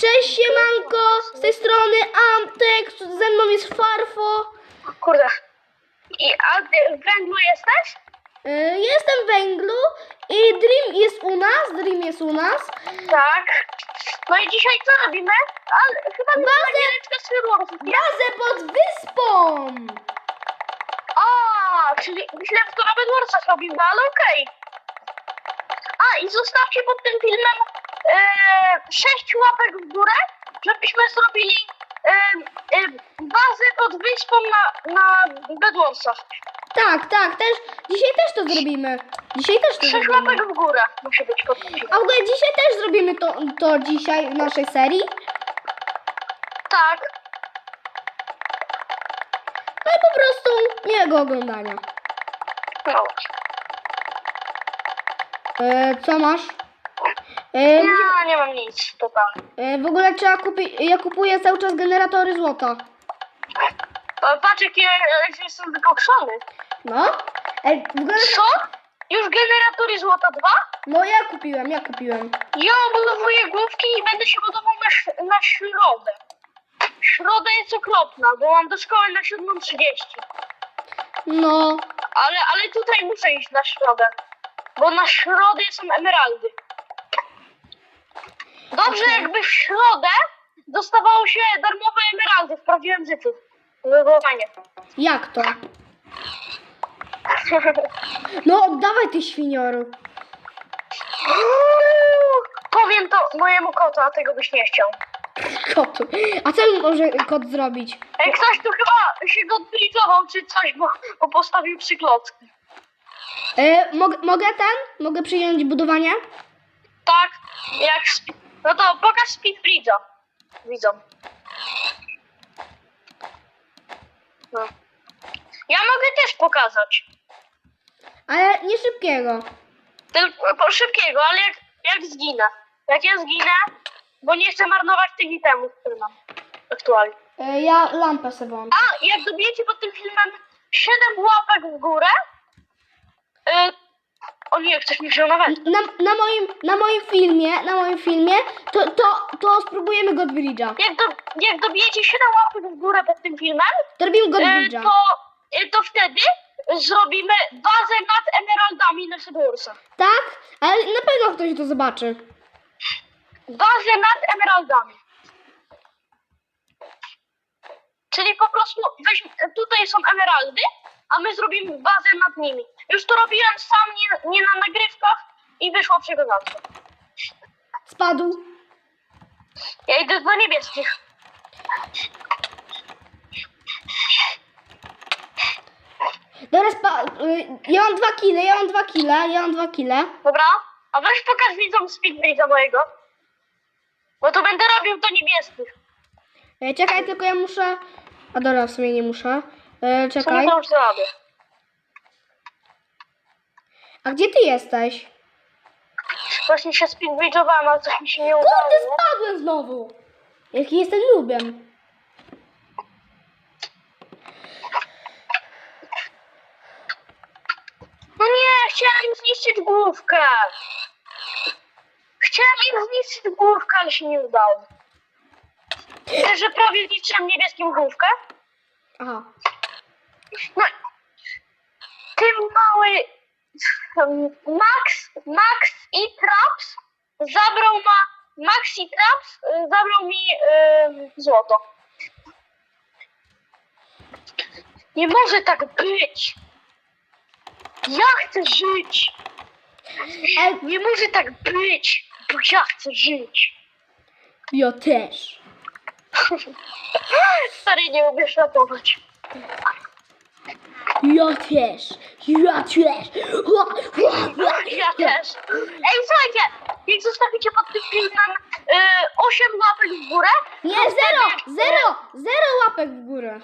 Cześć siemanko, z tej strony Antek, ze mną jest Farfo. Kurde. I, a ty w węglu jesteś? Y, Jestem w Węglu i Dream jest u nas, Dream jest u nas. Tak. No i dzisiaj co robimy? Ale chyba nie Bazę- giereczka z Fyrorów. Bazę pod wyspą. A, czyli myślałem, że to na Bedwarsach robimy, ale okej. A, i zostawcie pod tym filmem sześć łapek w górę, żebyśmy zrobili e, e, bazę pod wyspą na, na Bedwarsach. Tak, tak, też, dzisiaj też to zrobimy. Dzisiaj też to Sześć zrobimy. łapek w górę musi być pod. A w ogóle dzisiaj też zrobimy to, to dzisiaj w naszej serii. Tak. No i po prostu miłego oglądania. No. E, co masz? E, Ja nie mam nic totalnie. e, w ogóle trzeba kupić, ja kupuję cały czas generatory złota. O, Patrz, jakie jak jestem wykokszony. No? E, w ogóle, Co? Już generatory złota 2? no ja kupiłem, ja kupiłem. Ja budowuję główki i będę się budował na, ś- na środę. Środa jest okropna, bo mam do szkoły na 7.30. No, Ale, ale tutaj muszę iść na środę. Bo na środę są emeraldy. Dobrze, jakby w środę dostawało się darmowe emeraldy w prawdziwym życiu. Było fajnie. jak to? No oddawaj ty świnioru. Powiem to mojemu kotu, a tego byś nie chciał. Kotu. A co może kot zrobić? Ej, ktoś tu chyba się go odblizował czy coś, bo, bo postawił klocki. E, mogę, mogę ten? Mogę przyjąć budowanie? Tak, jak... no to pokaż speed bridge'a. Widzą. No. Ja mogę też pokazać. Ale nie szybkiego. Tylko po szybkiego, ale jak, jak zginę. Jak ja zginę, bo nie chcę marnować tych itemów, które mam aktualnie. E, ja lampę sobie włączę. A, jak dobijecie pod tym filmem 7 łapek w górę. Y, o nie, ktoś mi wziął na. Na, na, moim, na moim filmie, na moim filmie, to, to, to spróbujemy Godbridge'a. Jak, do, jak dobijecie 7 łapek w górę pod tym filmem, To robimy y, Godbridge'a. to, y, to wtedy zrobimy bazę nad emeraldami na Sedursa. Tak? Ale na pewno ktoś to zobaczy. Bazę nad emeraldami. Czyli po prostu weź, tutaj są emeraldy, a my zrobimy bazę nad nimi. Już to robiłem sam, nie, nie na nagrywkach i wyszło przekozacko. Spadł. Ja idę do niebieskich. Dobra, spa, y, ja mam dwa kile, ja mam dwa kile, ja mam dwa kile. Dobra? A weź pokaż widzom speedbreeza mojego. Bo to będę robił do niebieskich. E, czekaj, tylko ja muszę... A dobra, w sumie nie muszę. E, Co czekaj. już zrobię? A gdzie ty jesteś? Właśnie się speedbreezowałem, ale coś mi się nie udało. Kurde, spadłem znowu! Jaki jestem nubem. No nie, chciałem im zniszczyć główkę. Chciałem im zniszczyć główkę, ale się nie udało. Wiesz, że prawie zniszczyłem niebieskim główkę? Aha. No, ten mały Max, Max i Traps zabrał ma Max i Traps y, zabrał mi y, złoto. Nie może tak być. Ja chcę żyć. Nie może tak być, bo ja chcę żyć. ja też. Stary, nie umiesz ratować. Ja też. Ja też. Ła, ła, ła. Ja też. Ej, słuchajcie, jak zostawicie pod tym filmem y, 8 łapek w górę, Nie, to zero! wtedy- Zero! Zero łapek w górę.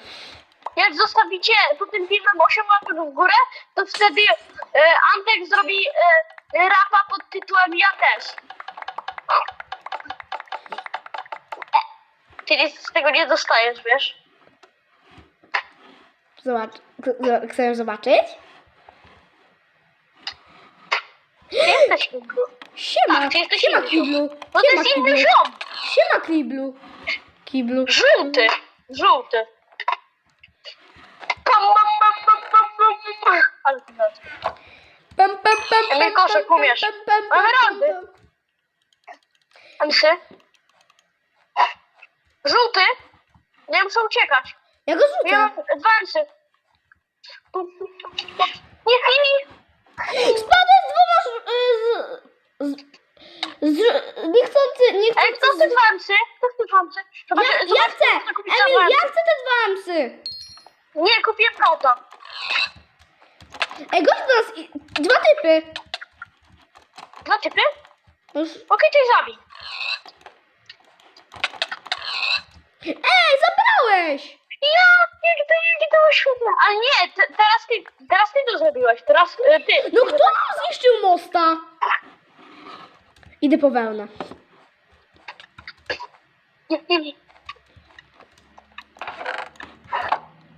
Jak zostawicie pod tym filmem 8 łapek w górę, to wtedy y, Antek zrobi y, rapa pod tytułem Ja też. E, Czyli z tego nie dostajesz, wiesz? Zobacz. Chcesz zobaczyć? Jesteś inny. Siema. Tak, ty jesteś Siema inny. kiblu. Bo to jest inny ziom. siema Kiblu. Kiblu. Żółty, żółty. Pam, pam, pam, pam, pam, pam, pam. Ale to. Pam, pam, pam, Emil pam, Koszek, pam, umiesz. pam, pam, Mamy pam, rady. pam. Anty? Żółty? Nie muszę uciekać. Ja go rzucę. advanced. Nie, nie, nie. Spadłem z dwoma... ż- y, Z, z, z, niechcący, Ej, niechcący... kto chce advanced? Kto chce advanced? Ja, Zobacz, ja zobacz, chcę! kupić Emil, ja chcę te dwa amsy! Nie, kupiłem kota. Ej, gość do nas... i- Dwa typy! Dwa typy? No Już... Okej, to je zabij. Ej, zabrałeś! Ja, to, jakie to świetne. Ale nie, te, teraz ty, teraz ty to zrobiłeś. Teraz y, ty. No kto nam zniszczył mosta? Idę po wełnę. Nie, nie, nie.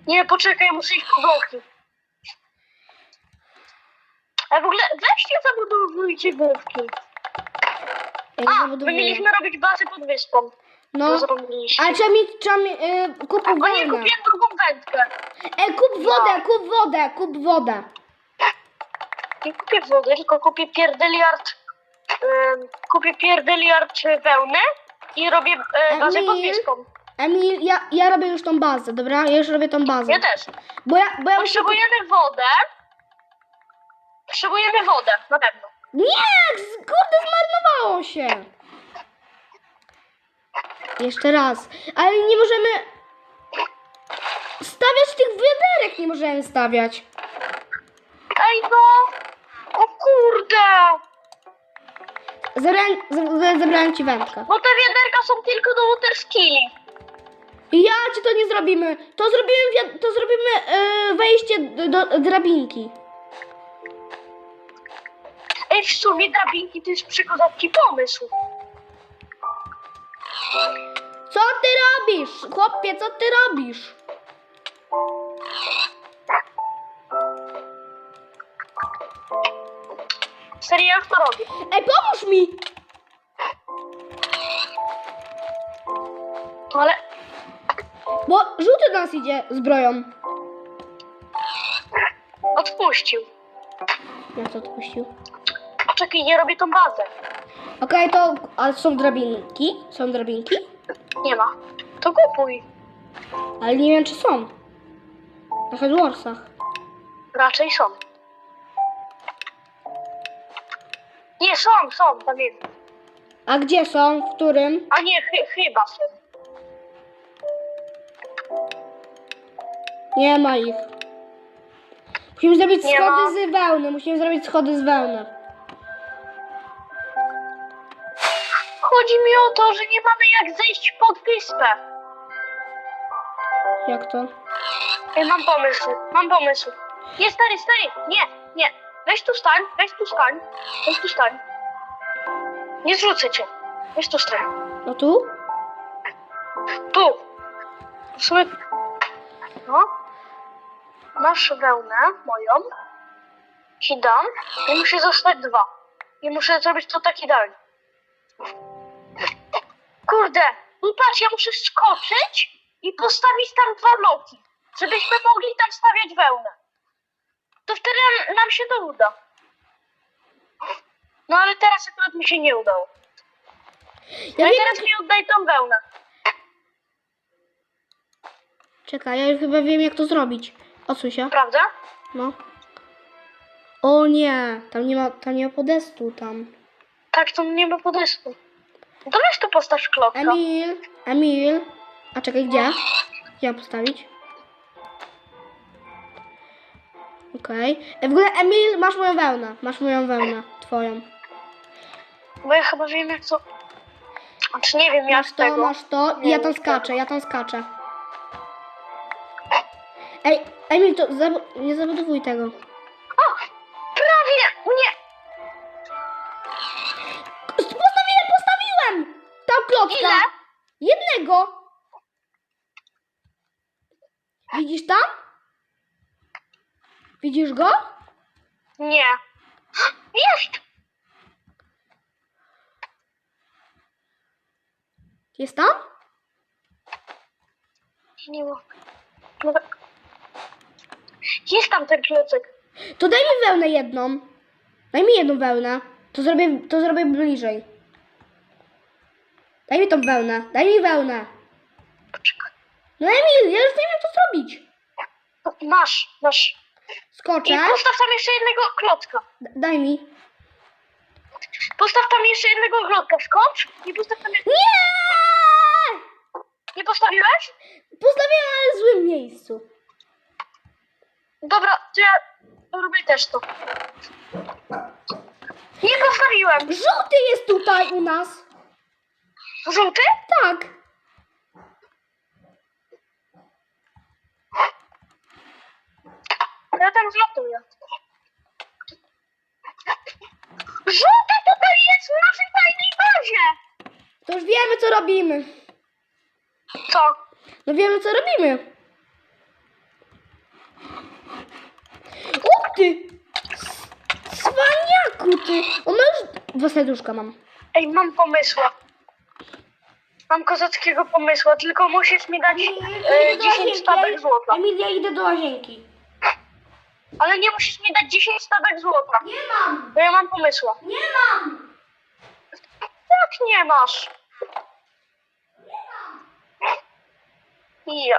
Nie, poczekaj, muszę iść po główki. A w ogóle weźcie zabudowujcie główki. Ja A, my zabudowuję. mieliśmy robić bazę pod wyspą. No, zrobiliście. ale trzeba mieć... Trzeba mieć yy, kup A nie, wełnę. kupiłem drugą wędkę. Ej, kup wodę, No. kup wodę, kup wodę. Nie kupię wody, tylko kupię pierdeliard. ym, kupię pierdeliard wełny i robię e, bazę Emil? wyspą. Emil, ja, ja robię już tą bazę, dobra? Ja już robię tą bazę. Ja też. Bo ja, bo ja muszę... Potrzebujemy wodę. Potrzebujemy wodę, na pewno. Nie, kurde, zmarnowało się. Jeszcze raz. Ale nie możemy... Stawiać tych wiaderek nie możemy stawiać. Ej no! O kurde! Zabrałem, z- zabrałem ci wędkę. Bo te wiaderka są tylko do water skilli. I ja ci to nie zrobimy. To zrobimy, to zrobimy yy, wejście do, do drabinki. Ej, w sumie drabinki to jest przygodatki pomysł. Co ty robisz? Chłopie, co ty robisz? Serio, jak to robię? Ej, pomóż mi! Ale Bo żółty do nas idzie zbroją. odpuścił. Jak to odpuścił? Poczekaj, nie robię tą bazę. Okej, to... Ale są drabinki? Są drabinki? Nie ma. To kupuj. Ale nie wiem, czy są. Na Headwarsach. Raczej są. Nie, są, są, tam jest. A gdzie są? W którym? A nie, chy, chyba są. Nie ma ich. Musimy zrobić Nie schody ma. z wełny. Musimy zrobić schody z wełny. Chodzi mi o to, że nie mamy jak zejść pod wyspę. Jak to? Ej, mam pomysł, mam pomysł. Nie, stary, stary, nie, nie. Weź tu stań, weź tu stań, weź tu stań. Nie zrzucę cię. Weź tu stań. No tu? Tu. W sumie... No. Masz wełnę moją. Ci dam. I musi zostać dwa. I muszę zrobić to taki dalej. Kurde. No patrz, ja muszę skoczyć i postawić tam dwa bloki. Żebyśmy mogli tam stawiać wełnę. To wtedy nam- nam się to uda. No ale teraz akurat mi się nie udało. Ja No i wiem, teraz mi oddaj tą wełnę. Czekaj, ja już chyba wiem, jak to zrobić. Odsuń się. Prawda? No. O nie, tam nie ma, tam nie ma podestu tam. Tak, to nie ma podesku. To weź tu postaw klocka. Emil, Emil. A czekaj, gdzie? Gdzie mam postawić? Okej. E, W ogóle Emil, masz moją wełnę. Masz moją wełnę. Twoją. Bo ja chyba wiem jak to... Znaczy nie wiem jak Masz to, tego. masz to i ja tam skaczę, ja tam skaczę. Ej, Emil, to zabu- nie zabudowuj tego. Jednego. Widzisz tam? Widzisz go? Nie. Jest! Jest tam? Nie. Mogę... Jest tam ten klocek. To daj mi wełnę jedną. Daj mi jedną wełnę. To zrobię, to zrobię bliżej. Daj mi tą wełnę. Daj mi wełnę. Poczekaj. No Emil, ja już wiem jak to zrobić. Masz, masz. Skoczę. I postaw tam jeszcze jednego klocka. D- Daj mi. Postaw tam jeszcze jednego klocka. Skocz i postaw tam. Nie! Nie postawiłeś? Postawiłem, ale w złym miejscu. Dobra, to ja robię też to. Nie postawiłem. Żółty jest tutaj u nas. Żółty? Tak. Ja tam zlatuję. Żółty tutaj jest w naszej tajnej bazie. To już wiemy co robimy. Co? No wiemy co robimy. Uch ty! Cwaniaku ty! O, już dwa serduszka mam. Ej, mam pomysła. Mam kozackiego pomysła, tylko musisz mi dać e, 10 stabek złota. Emilia, idę do łazienki. Ale nie musisz mi dać 10 stabek złota, Nie mam! bo ja mam pomysła. Nie mam! Jak nie masz? Ja.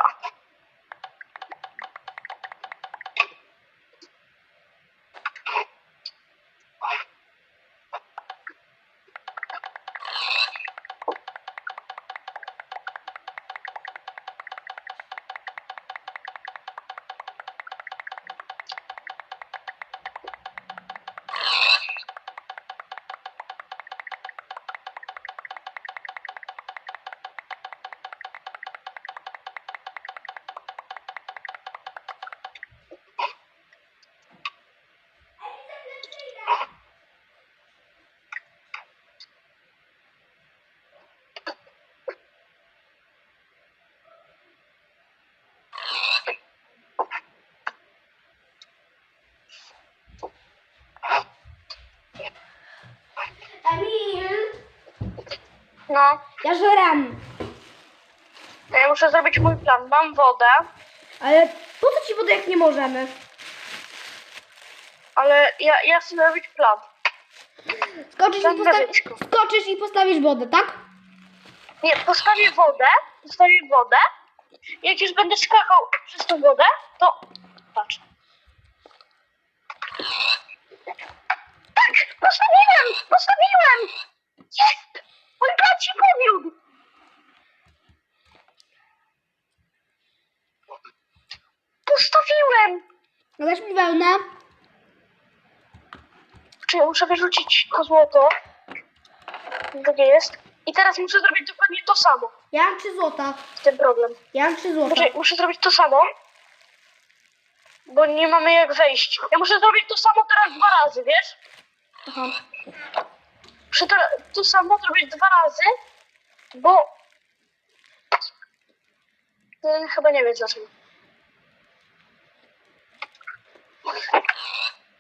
No, Ja żeram. ja muszę zrobić mój plan. Mam wodę, Ale po co ci wodę jak nie możemy? ale ja, ja chcę zrobić plan. Skoczysz i, Tam postawi... wodeczko. Skoczysz i postawisz wodę, tak? Nie, postawię wodę, postawię wodę. Jak już będę skakał przez tą wodę, to patrz. Tak, postawiłem, postawiłem. Jest, mój się powiódł. Postawiłem. No dasz mi wełnę? Czy ja muszę wyrzucić to złoto? Drugie jest. I teraz muszę zrobić dokładnie to samo. Ja mam trzy złota. W tym problem. Ja mam trzy złota. Poczekaj, muszę zrobić to samo. Bo nie mamy jak wejść. Ja muszę zrobić to samo teraz dwa razy, wiesz? Aha. Muszę to, to samo zrobić dwa razy, bo... Ten chyba nie wie dlaczego.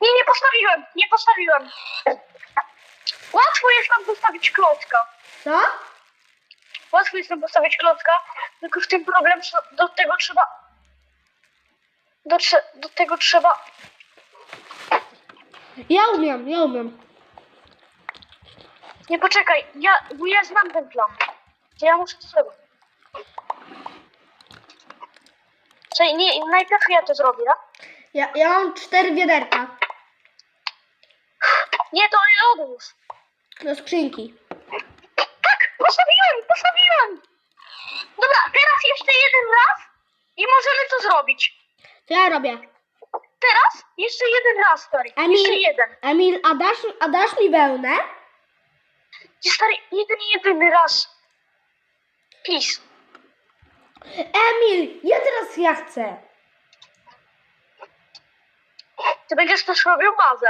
Nie, nie postawiłem, nie postawiłem. Łatwo jest tam postawić klocka. Co? Łatwo jest tam postawić klocka, tylko w tym problem, że do tego trzeba... Do, do tego trzeba... Ja umiem, ja umiem. Nie, poczekaj, ja, bo ja znam ten plan. To ja muszę zrobić. Czekaj, nie, najpierw ja to zrobię. Ja, ja mam cztery wiaderka Nie, to nie odłóż. do skrzynki. Tak, postawiłem, postawiłem. Dobra, teraz jeszcze jeden raz i możemy to zrobić. To ja robię. Teraz jeszcze jeden raz, stary. Emil. Jeszcze jeden. Emil, a dasz, a dasz mi wełnę? I Stary, jeden, jedyny raz. Please. Emil, ja teraz ja chcę. Ty będziesz też robił bazę.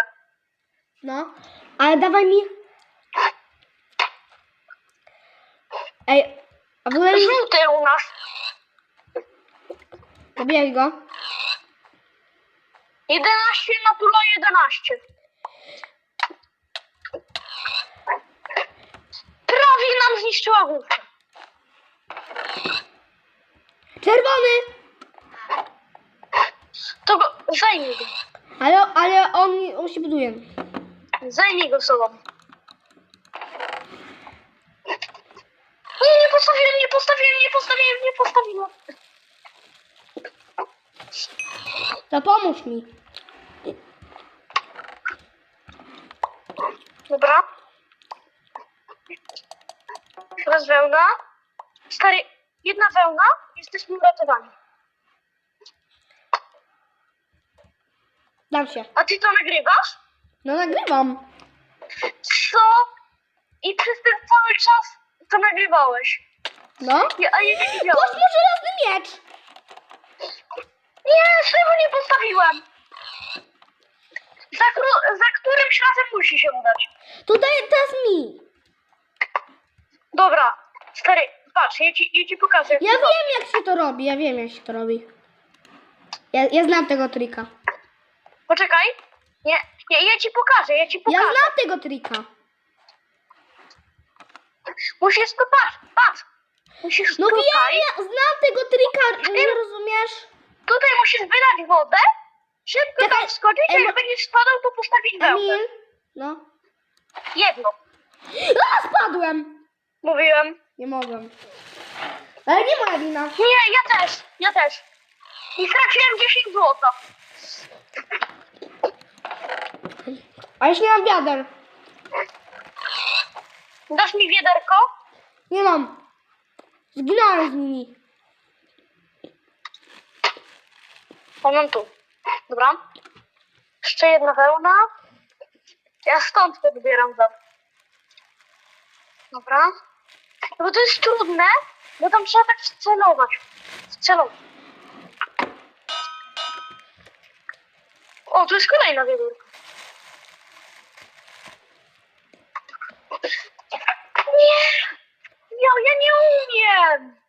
No, ale dawaj mi. Ej, a w ogóle Żółty u nas. zabieraj go. 11 na tula 11. Prawie nam zniszczyła główkę. Czerwony! To go, zajmij go. Ale, ale on, on się buduje. Zajmij go sobą. Nie, nie postawiłem, nie postawiłem, nie postawiłem, nie postawiłem. To pomóż mi. Dobra. Teraz wełna. Stary, jedna wełna, jesteśmy uratowani. Dam się. A ty to nagrywasz? No nagrywam. Co? I przez ten cały czas to nagrywałeś. No. Ja, a ja nie Boż widziałem. ma żelazny miecz. Nie, czego nie postawiłem? Za, za którymś razem musi się udać. Tutaj teraz mi. Dobra, stary, patrz, ja ci, ja ci pokażę. jak Ja to wiem jak się to robi, ja wiem jak się to robi. Ja, ja znam tego trika. Poczekaj. Nie, nie, ja ci pokażę, ja ci Ja pokażę. znam tego trika. Musisz to patrz, patrz. Musisz No tutaj, wiem, ja znam tego trika, nie rozumiesz? tutaj musisz wylać wodę, szybko Czekaj, tam skoczyć, a jak będziesz spadał, to postawić wełnę. Emil? No. Jedno, A, spadłem. Mówiłem. Nie mogłem. Ale nie moja wina. Nie, ja też, ja też. I straciłem 10 złota. A już nie mam wiader. Dasz mi wiaderko? Nie mam. Zginąłem z nimi. O, mam tu. Dobra. Jeszcze jedna wełna. Ja stąd podbieram wełnę. Dobra. No bo to jest trudne, bo tam trzeba tak wcelować. Wcelować. O, tu jest kolejna wiaderka. Nie! Ja, ja nie umiem!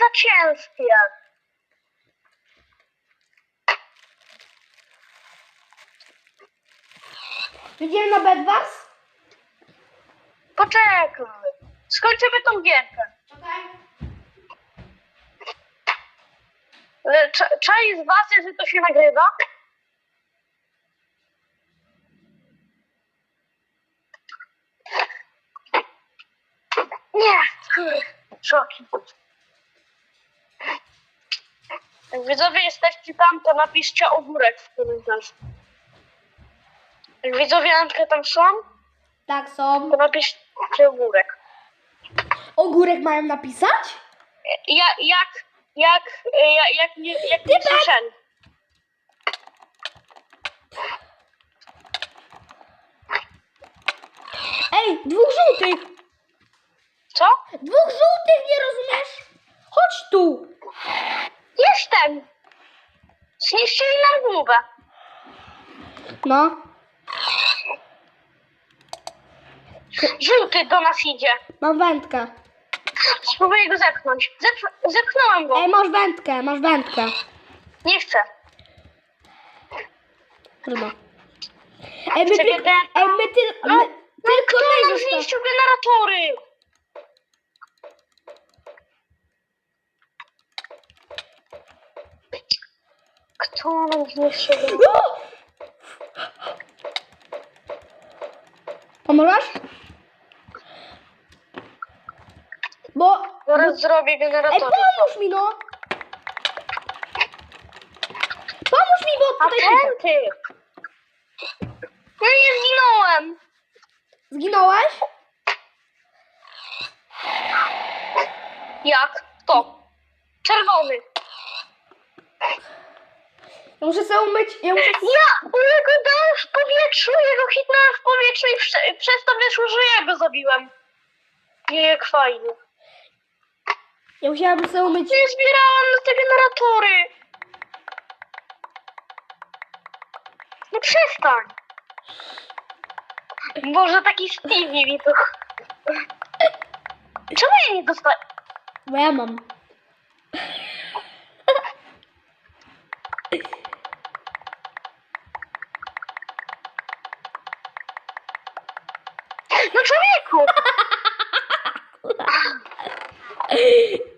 Za ciężkie. Idziemy na bedwas? Poczekaj. Skończymy tą gierkę. Okej. Ale cza- Czaj z was, że to się nagrywa? Nie, szoki. Jak widzowie jesteście tam, to napiszcie ogórek w komentarzu. Jak widzowie Antka tam są, Tak są. to napiszcie ogórek. Ogórek mają napisać? Ja, jak, jak, jak, jak nie, jak nie Typek! słyszeli. Ej, dwóch żółtych. Co? Dwóch żółtych, nie rozumiesz? Chodź tu. Jestem! Zniszczyli nam głowę. No. Żółty do nas idzie. Mam wędkę. Spróbuję go zepchnąć. Zep- zepchnąłem go. Ej, masz wędkę, masz wędkę. Nie chcę. Trudno. Ej, my, Chcę tylko, ej, my, ty, No, my no tylko kto my nam zosta- zniszczył generatory? Kto nam zniszczył generatory? O! Pomożesz? Bo... Zaraz zrobię Ej, generatory. pomóż mi, no! Pomóż mi, bo tutaj... ten ty! No nie zginąłem! Zginąłeś? Jak? To. Czerwony. Ja muszę sobie umyć... Ja muszę... Ja, ja go dałem w powietrzu, ja go hitnąłem w powietrzu i prze, przez to wyszło, że ja go zabiłem. Nie, jak fajnie. Ja musiałabym sobie umyć... Nie zbierałam na te generatory. No przestań. Boże, taki Stevie mi. Czemu ja nie dostaję? Bo ja mam.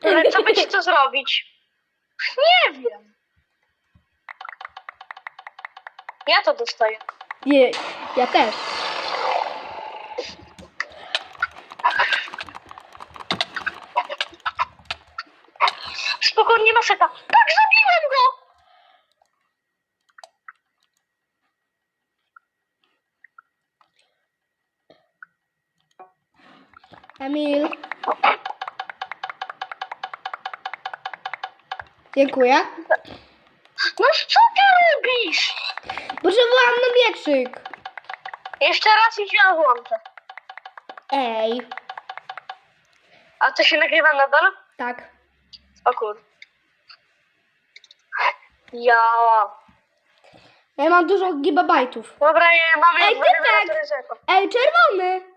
Ale co by ci to zrobić? Nie wiem. Ja to dostaję. Nie, ja też. Spokojnie, maseta. Tak, zabiłem go! Emil. Dziękuję. No co ty robisz? Potrzebowałam na mieczyk. Jeszcze raz i się włączę. Ej. A to się nagrywa nadal? Tak. O kur... Ja... Ja mam dużo gigabajtów. Dobra, nie, mamy Ej, typek! Ej, czerwony!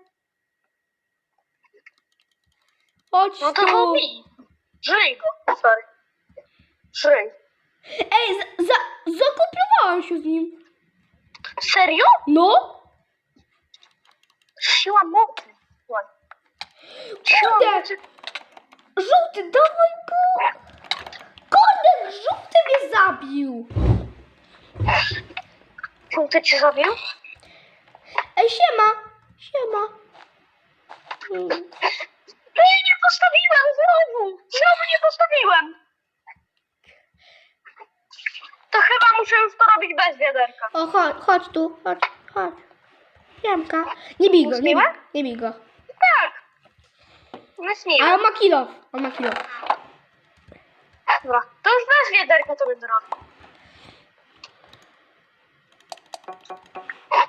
Chodź No to tu. robi. Żyj go. Sorry. Żyj. Ej, za, za, zakoplowałam się z nim. Serio? No? Siła mocy. Siła Kurde. mocy. Żółty, dawaj go! Kurde, żółty mnie zabił! Żółty cię zabił? Ej, siema! Siema! Mm. Postawiłem znowu. Znowu nie postawiłem. To chyba muszę już to robić bez wiaderka. O, chodź, chodź tu, chodź, chodź. Siemka. Nie bij go, nie, nie bij go. Tak. Myśliłem. Ale on ma kilof, on ma kilof. Dobra, to już bez wiaderka to będę robił.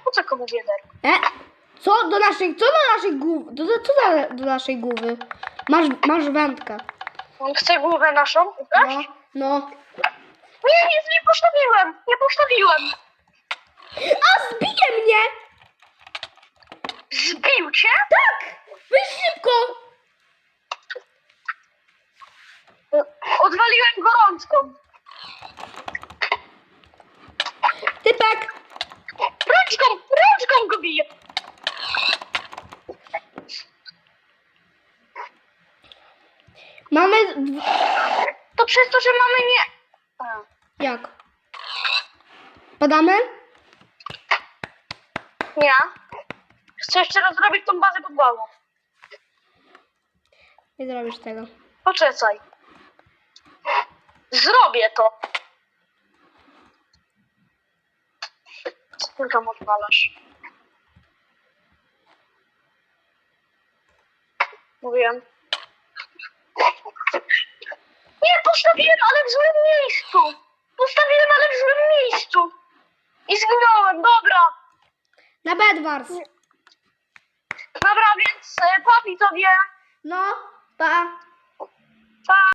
Po co komu wiaderko? E? Co do naszej, co do naszej głowy, do, do, co do, do naszej głowy? Masz, masz wędkę. On chce głowę naszą? No, no. Nie, nie, nie postawiłem. Nie postawiłem. A, zbije mnie! Zbił cię? Tak! Weź szybko! Odwaliłem gorączką. Typek! Rączką, rączką go biję. Mamy... dw- To przez to, że mamy nie... A. Jak? Podamy? Nie. Chcę jeszcze raz zrobić tą bazę podwałą. Nie zrobisz tego. Poczekaj. Zrobię to. Co ty tam odwalasz? Mówiłem. Nie, postawiłem, ale w złym miejscu. Postawiłem, ale w złym miejscu. I zginąłem, dobra. Na Bedwars. Dobra, więc e, papi to wie. No, pa. Pa.